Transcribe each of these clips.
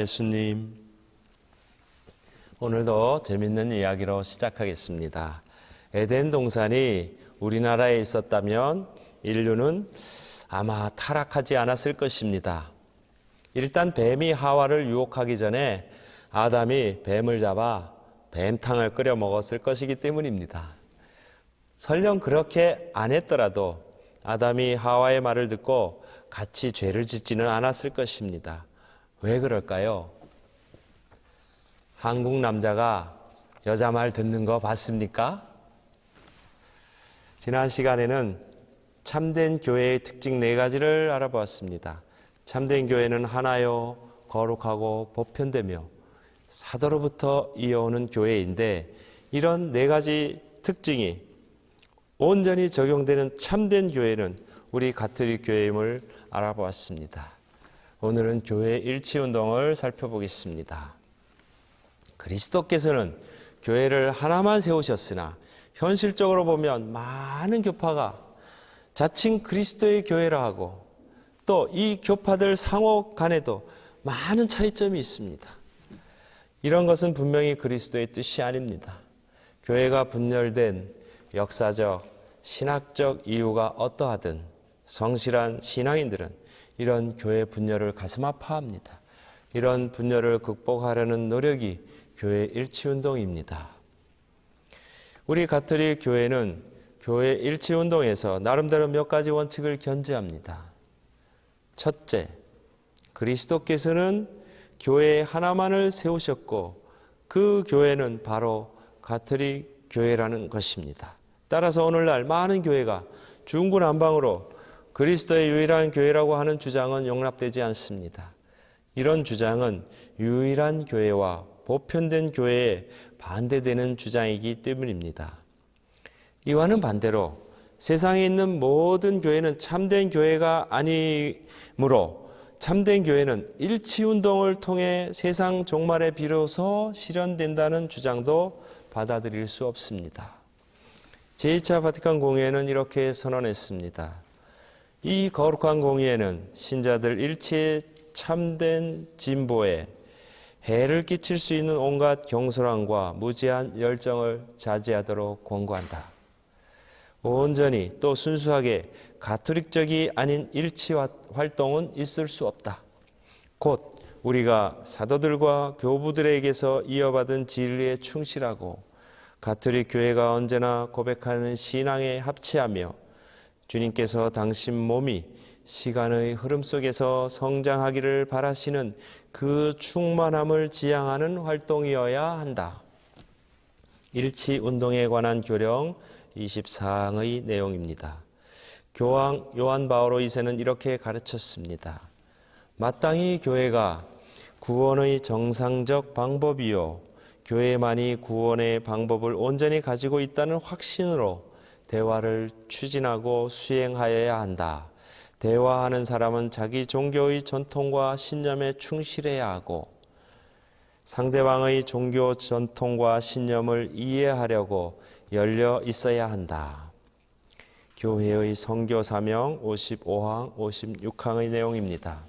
예수님. 오늘도 재밌는 이야기로 시작하겠습니다. 에덴 동산이 우리나라에 있었다면 인류는 아마 타락하지 않았을 것입니다. 일단 뱀이 하와를 유혹하기 전에 아담이 뱀을 잡아 뱀탕을 끓여 먹었을 것이기 때문입니다. 설령 그렇게 안 했더라도 아담이 하와의 말을 듣고 같이 죄를 짓지는 않았을 것입니다. 왜 그럴까요? 한국 남자가 여자 말 듣는 거 봤습니까? 지난 시간에는 참된 교회의 특징 네 가지를 알아보았습니다. 참된 교회는 하나요, 거룩하고 보편되며 사도로부터 이어오는 교회인데 이런 네 가지 특징이 온전히 적용되는 참된 교회는 우리 가톨릭 교회임을 알아보았습니다. 오늘은 교회 일치 운동을 살펴보겠습니다. 그리스도께서는 교회를 하나만 세우셨으나 현실적으로 보면 많은 교파가 자칭 그리스도의 교회라 하고 또 이 교파들 상호 간에도 많은 차이점이 있습니다. 이런 것은 분명히 그리스도의 뜻이 아닙니다. 교회가 분열된 역사적, 신학적 이유가 어떠하든 성실한 신앙인들은 이런 교회 분열을 가슴 아파합니다. 이런 분열을 극복하려는 노력이 교회 일치 운동입니다. 우리 가톨릭 교회는 교회 일치 운동에서 나름대로 몇 가지 원칙을 견지합니다. 첫째, 그리스도께서는 교회 하나만을 세우셨고 그 교회는 바로 가톨릭 교회라는 것입니다. 따라서 오늘날 많은 교회가 중구난방으로 그리스도의 유일한 교회라고 하는 주장은 용납되지 않습니다. 이런 주장은 유일한 교회와 보편된 교회에 반대되는 주장이기 때문입니다. 이와는 반대로 세상에 있는 모든 교회는 참된 교회가 아니므로 참된 교회는 일치 운동을 통해 세상 종말에 비로소 실현된다는 주장도 받아들일 수 없습니다. 제2차 바티칸 공회는 이렇게 선언했습니다. 이 거룩한 공의에는 신자들 일체의 참된 진보에 해를 끼칠 수 있는 온갖 경솔함과 무지한 열정을 자제하도록 권고한다. 온전히 또 순수하게 가톨릭적이 아닌 일치 활동은 있을 수 없다. 곧 우리가 사도들과 교부들에게서 이어받은 진리에 충실하고 가톨릭 교회가 언제나 고백하는 신앙에 합치하며 주님께서 당신 몸이 시간의 흐름 속에서 성장하기를 바라시는 그 충만함을 지향하는 활동이어야 한다. 일치 운동에 관한 교령 24항의 내용입니다. 교황 요한 바오로 2세는 이렇게 가르쳤습니다. 마땅히 교회가 구원의 정상적 방법이요. 교회만이 구원의 방법을 온전히 가지고 있다는 확신으로 대화를 추진하고 수행하여야 한다. 대화하는 사람은 자기 종교의 전통과 신념에 충실해야 하고 상대방의 종교 전통과 신념을 이해하려고 열려 있어야 한다. 교회의 성교 사명 55항, 56항의 내용입니다.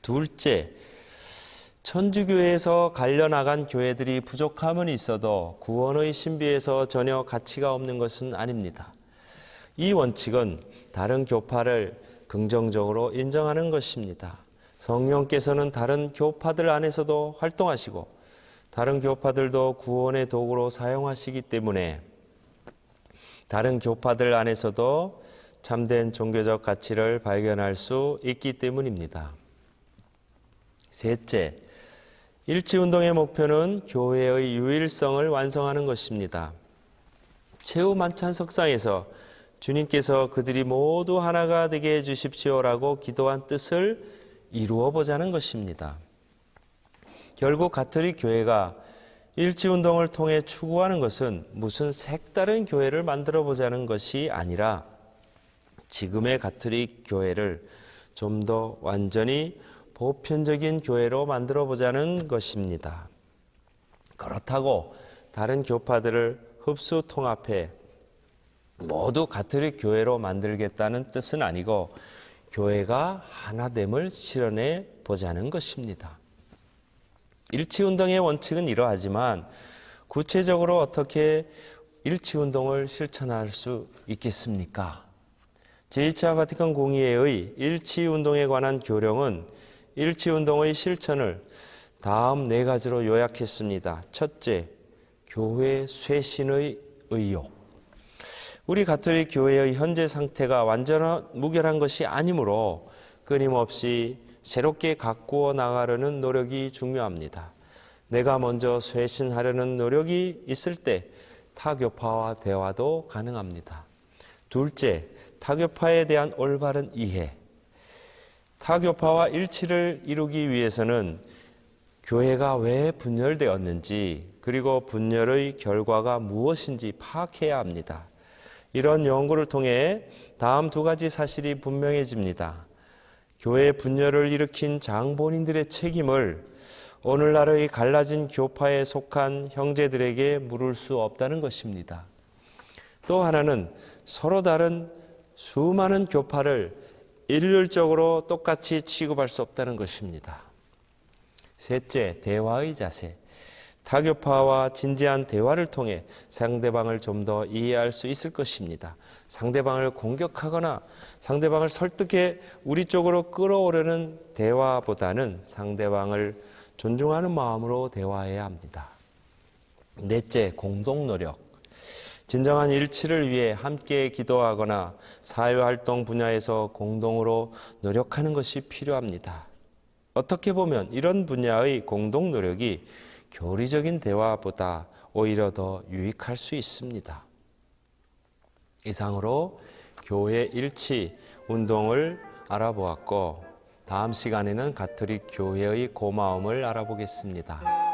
둘째, 천주교에서 갈려나간 교회들이 부족함은 있어도 구원의 신비에서 전혀 가치가 없는 것은 아닙니다. 이 원칙은 다른 교파를 긍정적으로 인정하는 것입니다. 성령께서는 다른 교파들 안에서도 활동하시고 다른 교파들도 구원의 도구로 사용하시기 때문에 다른 교파들 안에서도 참된 종교적 가치를 발견할 수 있기 때문입니다. 셋째, 일치운동의 목표는 교회의 유일성을 완성하는 것입니다. 최후 만찬 석상에서 주님께서 그들이 모두 하나가 되게 해 주십시오라고 기도한 뜻을 이루어 보자는 것입니다. 결국 가톨릭 교회가 일치운동을 통해 추구하는 것은 무슨 색다른 교회를 만들어 보자는 것이 아니라 지금의 가톨릭 교회를 좀 더 완전히 보편적인 교회로 만들어 보자는 것입니다. 그렇다고 다른 교파들을 흡수 통합해 모두 가톨릭 교회로 만들겠다는 뜻은 아니고 교회가 하나됨을 실현해 보자는 것입니다. 일치 운동의 원칙은 이러하지만 구체적으로 어떻게 일치 운동을 실천할 수 있겠습니까? 제2차 바티칸 공의회의 일치 운동에 관한 교령은 일치 운동의 실천을 다음 네 가지로 요약했습니다. 첫째, 교회 쇄신의 의욕. 우리 가톨릭 교회의 현재 상태가 완전한 무결한 것이 아니므로 끊임없이 새롭게 가꾸어 나가려는 노력이 중요합니다. 내가 먼저 쇄신하려는 노력이 있을 때 타교파와 대화도 가능합니다. 둘째, 타교파에 대한 올바른 이해. 타교파와 일치를 이루기 위해서는 교회가 왜 분열되었는지 그리고 분열의 결과가 무엇인지 파악해야 합니다. 이런 연구를 통해 다음 두 가지 사실이 분명해집니다. 교회 분열을 일으킨 장본인들의 책임을 오늘날의 갈라진 교파에 속한 형제들에게 물을 수 없다는 것입니다. 또 하나는 서로 다른 수많은 교파를 일률적으로 똑같이 취급할 수 없다는 것입니다. 셋째, 대화의 자세. 타교파와 진지한 대화를 통해 상대방을 좀 더 이해할 수 있을 것입니다. 상대방을 공격하거나 상대방을 설득해 우리 쪽으로 끌어오려는 대화보다는 상대방을 존중하는 마음으로 대화해야 합니다. 넷째, 공동 노력. 진정한 일치를 위해 함께 기도하거나 사회활동 분야에서 공동으로 노력하는 것이 필요합니다. 어떻게 보면 이런 분야의 공동 노력이 교리적인 대화보다 오히려 더 유익할 수 있습니다. 이상으로 교회 일치 운동을 알아보았고 다음 시간에는 가톨릭 교회의 고마움을 알아보겠습니다.